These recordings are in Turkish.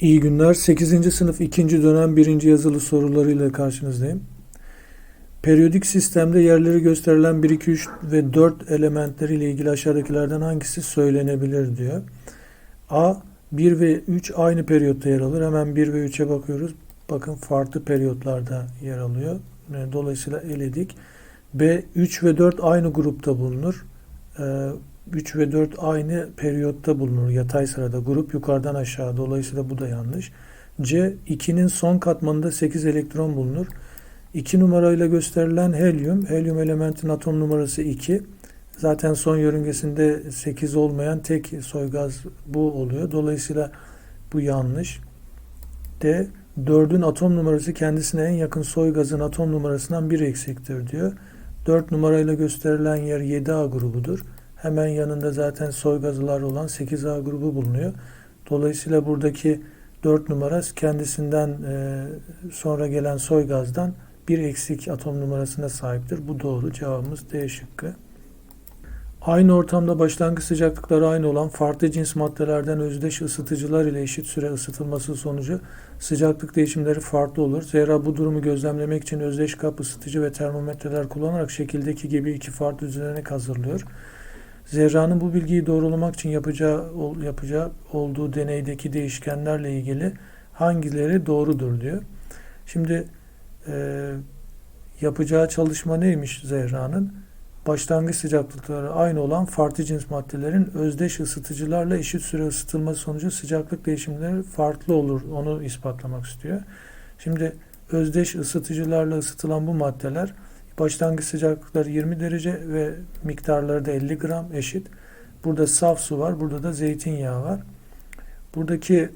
İyi günler. 8. sınıf 2. dönem 1. yazılı sorularıyla karşınızdayım. Periyodik sistemde yerleri gösterilen 1, 2, 3 ve 4 elementleriyle ilgili aşağıdakilerden hangisi söylenebilir diyor. A. 1 ve 3 aynı periyotta yer alır. Hemen 1 ve 3'e bakıyoruz. Bakın farklı periyotlarda yer alıyor. E, Dolayısıyla eledik. B. 3 ve 4 aynı grupta bulunur. Ee, 3 ve 4 aynı periyotta bulunur. Yatay sırada. Grup yukarıdan aşağı. Dolayısıyla bu da yanlış. C. 2'nin son katmanında 8 elektron bulunur. 2 numarayla gösterilen helyum. Helyum elementin atom numarası 2. Zaten son yörüngesinde 8 olmayan tek soy gaz bu oluyor. Dolayısıyla bu yanlış. D. 4'ün atom numarası kendisine en yakın soy gazın atom numarasından 1 eksiktir diyor. 4 numarayla gösterilen yer 7A grubudur. Hemen yanında zaten soy gazılar olan 8A grubu bulunuyor. Dolayısıyla buradaki 4 numara kendisinden e, sonra gelen soy gazdan bir eksik atom numarasına sahiptir. Bu doğru. Cevabımız D şıkkı. Aynı ortamda başlangıç sıcaklıkları aynı olan farklı cins maddelerden özdeş ısıtıcılar ile eşit süre ısıtılması sonucu sıcaklık değişimleri farklı olur. Zira bu durumu gözlemlemek için özdeş kap ısıtıcı ve termometreler kullanarak şekildeki gibi iki farklı düzenek hazırlıyor. Zerra'nın bu bilgiyi doğrulamak için yapacağı, yapacağı olduğu deneydeki değişkenlerle ilgili hangileri doğrudur diyor. Şimdi e, yapacağı çalışma neymiş Zerra'nın? Başlangıç sıcaklıkları aynı olan farklı cins maddelerin özdeş ısıtıcılarla eşit süre ısıtılması sonucu sıcaklık değişimleri farklı olur. Onu ispatlamak istiyor. Şimdi özdeş ısıtıcılarla ısıtılan bu maddeler başlangıç sıcaklıkları 20 derece ve miktarları da 50 gram eşit. Burada saf su var. Burada da zeytinyağı var. Buradaki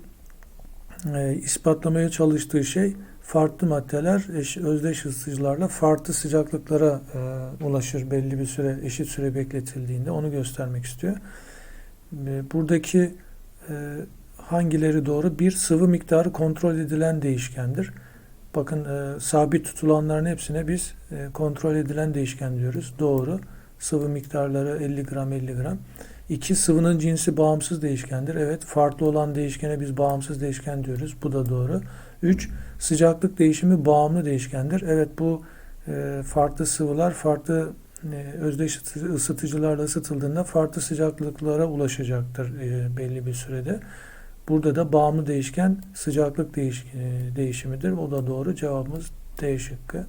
e, ispatlamaya çalıştığı şey farklı maddeler eş, özdeş ısıtıcılarla farklı sıcaklıklara e, ulaşır belli bir süre eşit süre bekletildiğinde onu göstermek istiyor. E, buradaki e, hangileri doğru? Bir sıvı miktarı kontrol edilen değişkendir. Bakın e, sabit tutulanların hepsine biz e, kontrol edilen değişken diyoruz. Doğru. Sıvı miktarları 50 gram 50 gram. 2. Sıvının cinsi bağımsız değişkendir. Evet farklı olan değişkene biz bağımsız değişken diyoruz. Bu da doğru. 3. Sıcaklık değişimi bağımlı değişkendir. Evet bu e, farklı sıvılar farklı e, özdeş ısıtıcılarla ısıtıldığında farklı sıcaklıklara ulaşacaktır e, belli bir sürede. Burada da bağımlı değişken sıcaklık değiş, e, değişimidir. O da doğru. Cevabımız D şıkkı.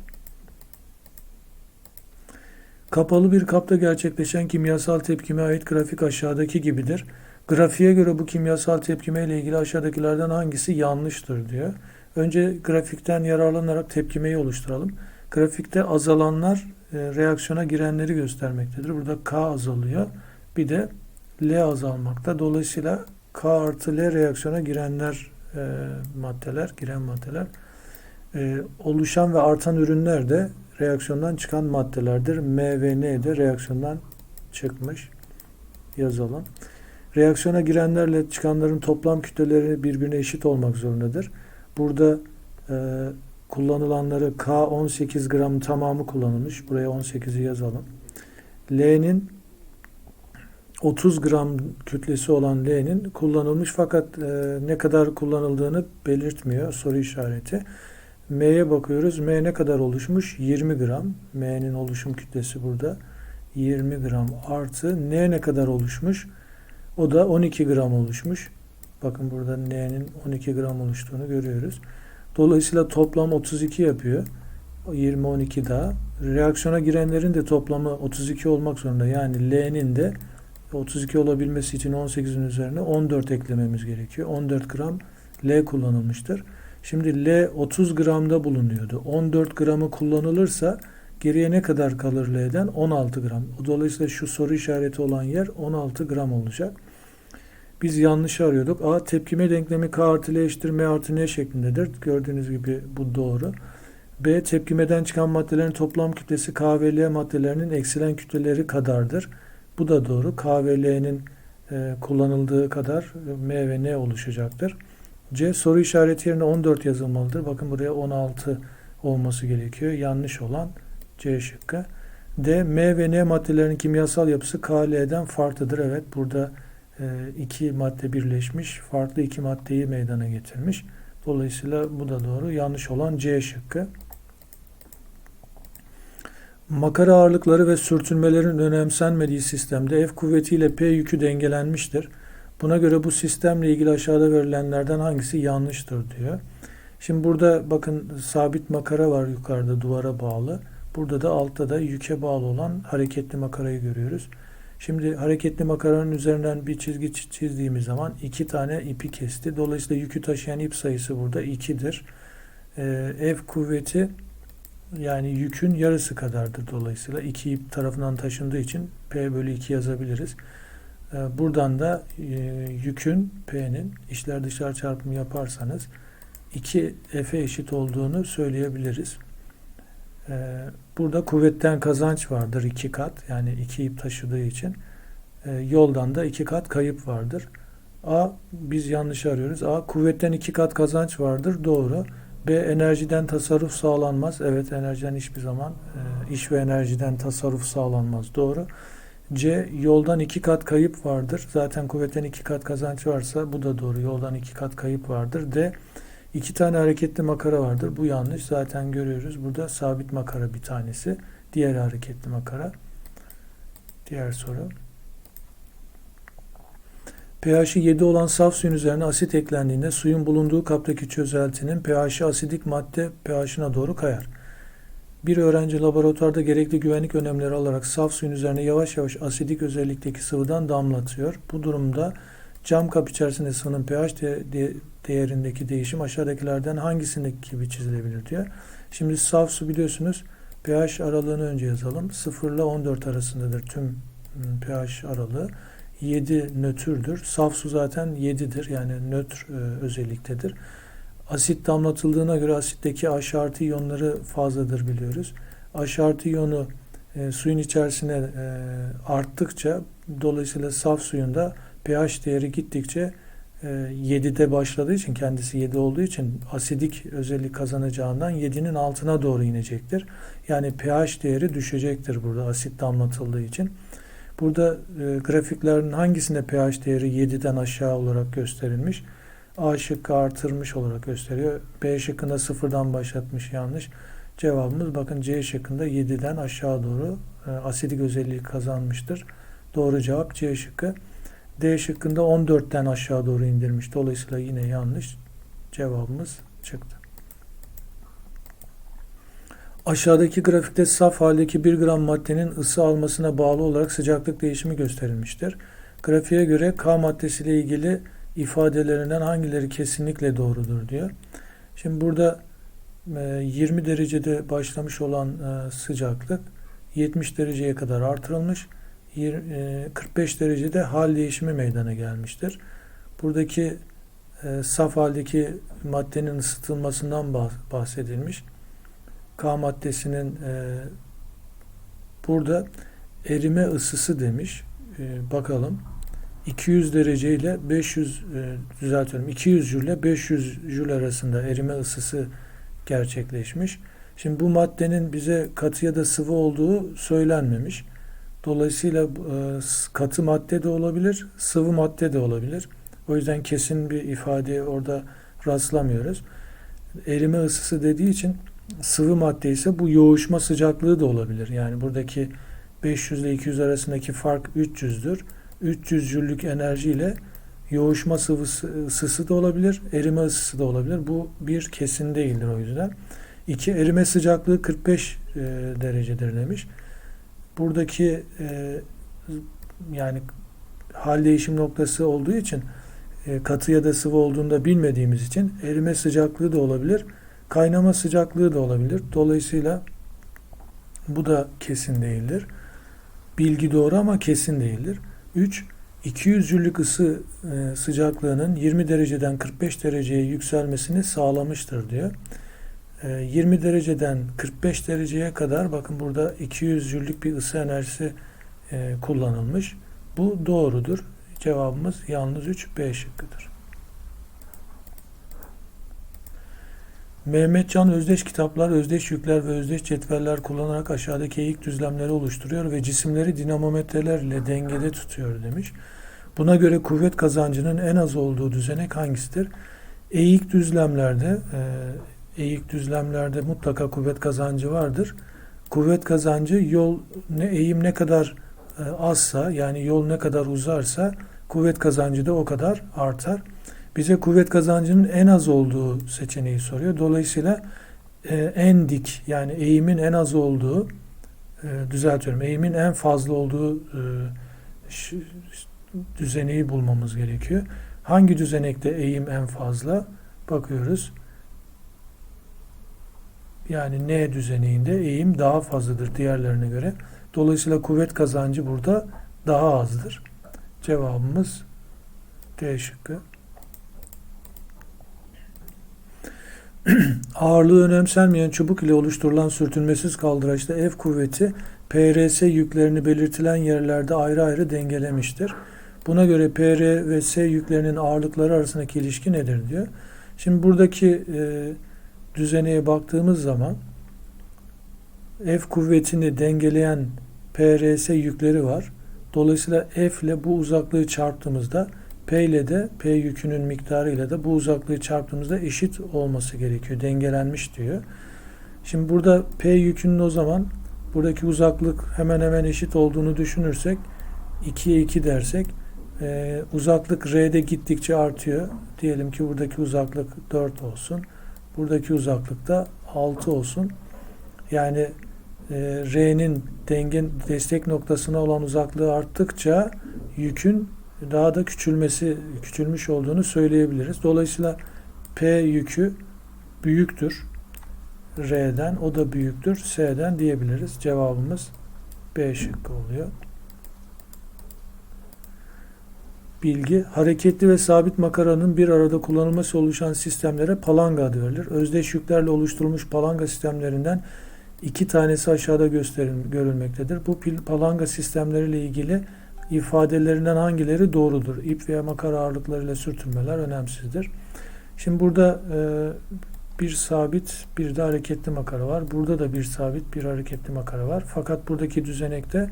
Kapalı bir kapta gerçekleşen kimyasal tepkime ait grafik aşağıdaki gibidir. Grafiğe göre bu kimyasal tepkime ile ilgili aşağıdakilerden hangisi yanlıştır diyor. Önce grafikten yararlanarak tepkimeyi oluşturalım. Grafikte azalanlar e, reaksiyona girenleri göstermektedir. Burada K azalıyor. Bir de L azalmakta. Dolayısıyla K artı L reaksiyona girenler e, maddeler, giren maddeler. E, oluşan ve artan ürünler de reaksiyondan çıkan maddelerdir. M ve N de reaksiyondan çıkmış. Yazalım. Reaksiyona girenlerle çıkanların toplam kütleleri birbirine eşit olmak zorundadır. Burada e, kullanılanları K 18 gram tamamı kullanılmış. Buraya 18'i yazalım. L'nin 30 gram kütlesi olan L'nin kullanılmış fakat e, ne kadar kullanıldığını belirtmiyor soru işareti. M'ye bakıyoruz. M ne kadar oluşmuş? 20 gram. M'nin oluşum kütlesi burada. 20 gram artı N ne kadar oluşmuş? O da 12 gram oluşmuş. Bakın burada N'nin 12 gram oluştuğunu görüyoruz. Dolayısıyla toplam 32 yapıyor. 20 12 daha. Reaksiyona girenlerin de toplamı 32 olmak zorunda. Yani L'nin de 32 olabilmesi için 18'in üzerine 14 eklememiz gerekiyor. 14 gram L kullanılmıştır. Şimdi L 30 gramda bulunuyordu. 14 gramı kullanılırsa geriye ne kadar kalır L'den? 16 gram. Dolayısıyla şu soru işareti olan yer 16 gram olacak. Biz yanlış arıyorduk. A tepkime denklemi K artı L eşittir M artı N şeklindedir. Gördüğünüz gibi bu doğru. B tepkimeden çıkan maddelerin toplam kütlesi K ve L maddelerinin eksilen kütleleri kadardır. Bu da doğru. K ve L'nin e, kullanıldığı kadar M ve N oluşacaktır. C soru işareti yerine 14 yazılmalıdır. Bakın buraya 16 olması gerekiyor. Yanlış olan C şıkkı. D M ve N maddelerinin kimyasal yapısı K, L'den farklıdır. Evet burada e, iki madde birleşmiş, farklı iki maddeyi meydana getirmiş. Dolayısıyla bu da doğru. Yanlış olan C şıkkı. Makara ağırlıkları ve sürtünmelerin önemsenmediği sistemde F kuvvetiyle P yükü dengelenmiştir. Buna göre bu sistemle ilgili aşağıda verilenlerden hangisi yanlıştır diyor. Şimdi burada bakın sabit makara var yukarıda duvara bağlı. Burada da altta da yüke bağlı olan hareketli makarayı görüyoruz. Şimdi hareketli makaranın üzerinden bir çizgi çizdiğimiz zaman iki tane ipi kesti. Dolayısıyla yükü taşıyan ip sayısı burada 2'dir. Ee, F kuvveti yani yükün yarısı kadardır dolayısıyla. iki ip tarafından taşındığı için P bölü 2 yazabiliriz. Ee, buradan da e, yükün P'nin içler dışlar çarpımı yaparsanız 2 F'e eşit olduğunu söyleyebiliriz. Ee, burada kuvvetten kazanç vardır iki kat. Yani iki ip taşıdığı için. Ee, yoldan da iki kat kayıp vardır. A biz yanlış arıyoruz. A kuvvetten iki kat kazanç vardır. Doğru. B enerjiden tasarruf sağlanmaz. Evet enerjiden hiçbir zaman e, iş ve enerjiden tasarruf sağlanmaz. Doğru. C yoldan iki kat kayıp vardır. Zaten kuvvetten iki kat kazanç varsa bu da doğru. Yoldan iki kat kayıp vardır. D iki tane hareketli makara vardır. Bu yanlış. Zaten görüyoruz. Burada sabit makara bir tanesi. Diğer hareketli makara. Diğer soru. pH'i 7 olan saf suyun üzerine asit eklendiğinde suyun bulunduğu kaptaki çözeltinin pH'i asidik madde pH'ine doğru kayar. Bir öğrenci laboratuvarda gerekli güvenlik önlemleri alarak saf suyun üzerine yavaş yavaş asidik özellikteki sıvıdan damlatıyor. Bu durumda cam kap içerisinde sıvının pH de, de, değerindeki değişim aşağıdakilerden hangisindeki gibi çizilebilir diyor. Şimdi saf su biliyorsunuz pH aralığını önce yazalım. 0 ile 14 arasındadır tüm pH aralığı. 7 nötrdür. Saf su zaten 7'dir. Yani nötr e, özelliktedir. Asit damlatıldığına göre asitteki H artı iyonları fazladır biliyoruz. H artı iyonu e, suyun içerisine e, arttıkça dolayısıyla saf suyunda pH değeri gittikçe e, 7'de başladığı için kendisi 7 olduğu için asidik özellik kazanacağından 7'nin altına doğru inecektir. Yani pH değeri düşecektir burada asit damlatıldığı için. Burada e, grafiklerin hangisinde pH değeri 7'den aşağı olarak gösterilmiş? A şıkkı artırmış olarak gösteriyor. B şıkkında sıfırdan başlatmış yanlış. Cevabımız bakın C şıkkında 7'den aşağı doğru e, asidik özelliği kazanmıştır. Doğru cevap C şıkkı. D şıkkında 14'ten aşağı doğru indirmiş. Dolayısıyla yine yanlış. Cevabımız çıktı. Aşağıdaki grafikte saf haldeki 1 gram maddenin ısı almasına bağlı olarak sıcaklık değişimi gösterilmiştir. Grafiğe göre K maddesiyle ilgili ifadelerinden hangileri kesinlikle doğrudur diyor. Şimdi burada 20 e, derecede başlamış olan e, sıcaklık 70 dereceye kadar artırılmış. 45 e, derecede hal değişimi meydana gelmiştir. Buradaki saf haldeki maddenin ısıtılmasından bahsedilmiş. K maddesinin burada erime ısısı demiş. Bakalım. 200 derece ile 500 e, düzeltiyorum 200 jül ile 500 jül arasında erime ısısı gerçekleşmiş. Şimdi bu maddenin bize katı ya da sıvı olduğu söylenmemiş. Dolayısıyla e, katı madde de olabilir, sıvı madde de olabilir. O yüzden kesin bir ifade orada rastlamıyoruz. Erime ısısı dediği için sıvı madde ise bu yoğuşma sıcaklığı da olabilir. Yani buradaki 500 ile 200 arasındaki fark 300'dür. 300 jüllük enerjiyle yoğuşma sıvısı ısısı da olabilir, erime ısısı da olabilir. Bu bir kesin değildir o yüzden. İki, erime sıcaklığı 45 e, derecedir demiş. Buradaki e, yani hal değişim noktası olduğu için e, katı ya da sıvı olduğunda bilmediğimiz için erime sıcaklığı da olabilir, kaynama sıcaklığı da olabilir. Dolayısıyla bu da kesin değildir. Bilgi doğru ama kesin değildir. 3. 200 jüllük ısı e, sıcaklığının 20 dereceden 45 dereceye yükselmesini sağlamıştır diyor. E, 20 dereceden 45 dereceye kadar bakın burada 200 jüllük bir ısı enerjisi e, kullanılmış. Bu doğrudur. Cevabımız yalnız 3 B şıkkıdır. Mehmetcan özdeş kitaplar, özdeş yükler ve özdeş cetveller kullanarak aşağıdaki eğik düzlemleri oluşturuyor ve cisimleri dinamometreler ile dengede tutuyor demiş. Buna göre kuvvet kazancının en az olduğu düzenek hangisidir? Eğik düzlemlerde, e, eğik düzlemlerde mutlaka kuvvet kazancı vardır. Kuvvet kazancı yol ne eğim ne kadar e, azsa yani yol ne kadar uzarsa kuvvet kazancı da o kadar artar. Bize kuvvet kazancının en az olduğu seçeneği soruyor. Dolayısıyla e, en dik yani eğimin en az olduğu e, düzeltiyorum eğimin en fazla olduğu e, düzeneği bulmamız gerekiyor. Hangi düzenekte eğim en fazla? Bakıyoruz. Yani N düzeneğinde eğim daha fazladır diğerlerine göre. Dolayısıyla kuvvet kazancı burada daha azdır. Cevabımız D şıkkı. Ağırlığı önemsenmeyen çubuk ile oluşturulan sürtünmesiz kaldıraçta F kuvveti PRS yüklerini belirtilen yerlerde ayrı ayrı dengelemiştir. Buna göre PR ve S yüklerinin ağırlıkları arasındaki ilişki nedir diyor. Şimdi buradaki e, düzeneye baktığımız zaman F kuvvetini dengeleyen PRS yükleri var. Dolayısıyla F ile bu uzaklığı çarptığımızda P ile de P yükünün miktarı ile de bu uzaklığı çarptığımızda eşit olması gerekiyor. Dengelenmiş diyor. Şimdi burada P yükünün o zaman buradaki uzaklık hemen hemen eşit olduğunu düşünürsek 2'ye 2 dersek e, uzaklık R'de gittikçe artıyor. Diyelim ki buradaki uzaklık 4 olsun. Buradaki uzaklık da 6 olsun. Yani e, R'nin denge destek noktasına olan uzaklığı arttıkça yükün daha da küçülmesi küçülmüş olduğunu söyleyebiliriz. Dolayısıyla P yükü büyüktür R'den, o da büyüktür S'den diyebiliriz. Cevabımız B şıkkı oluyor. Bilgi, hareketli ve sabit makaranın bir arada kullanılması oluşan sistemlere palanga adı verilir. Özdeş yüklerle oluşturulmuş palanga sistemlerinden iki tanesi aşağıda gösterim, görülmektedir. Bu palanga sistemleriyle ilgili ifadelerinden hangileri doğrudur? İp veya makara ağırlıklarıyla sürtünmeler önemsizdir. Şimdi burada e, bir sabit bir de hareketli makara var. Burada da bir sabit bir hareketli makara var. Fakat buradaki düzenekte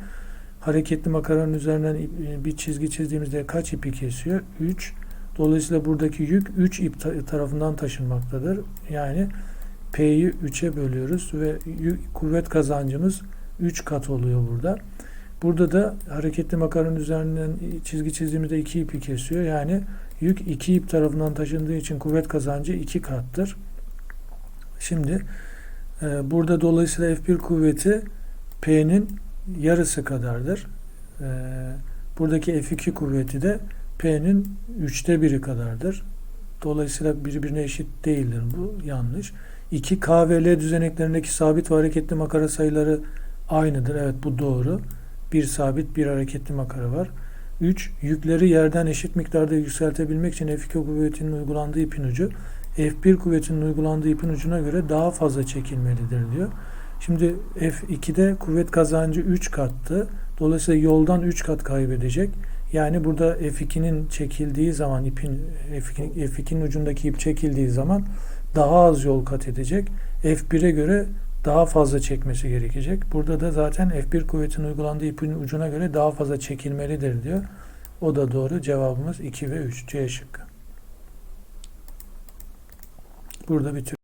hareketli makaranın üzerinden ip- bir çizgi çizdiğimizde kaç ipi kesiyor? 3. Dolayısıyla buradaki yük 3 ip ta- tarafından taşınmaktadır. Yani P'yi 3'e bölüyoruz ve kuvvet kazancımız 3 kat oluyor burada. Burada da hareketli makaranın üzerinden çizgi çizdiğimizde 2 ipi kesiyor. Yani yük 2 ip tarafından taşındığı için kuvvet kazancı 2 kattır. Şimdi e, burada dolayısıyla F1 kuvveti P'nin yarısı kadardır. E, buradaki F2 kuvveti de P'nin üçte biri kadardır. Dolayısıyla birbirine eşit değildir bu. Yanlış. 2 K ve L düzeneklerindeki sabit ve hareketli makara sayıları aynıdır. Evet bu doğru. Bir sabit bir hareketli makara var. 3. Yükleri yerden eşit miktarda yükseltebilmek için F2 kuvvetinin uygulandığı ipin ucu F1 kuvvetinin uygulandığı ipin ucuna göre daha fazla çekilmelidir diyor. Şimdi F2'de kuvvet kazancı 3 kattı. Dolayısıyla yoldan 3 kat kaybedecek. Yani burada F2'nin çekildiği zaman ipin F2, F2'nin ucundaki ip çekildiği zaman daha az yol kat edecek. F1'e göre daha fazla çekmesi gerekecek. Burada da zaten F1 kuvvetinin uygulandığı ipin ucuna göre daha fazla çekilmelidir diyor. O da doğru. Cevabımız 2 ve 3. C şıkkı. Burada bitiyor.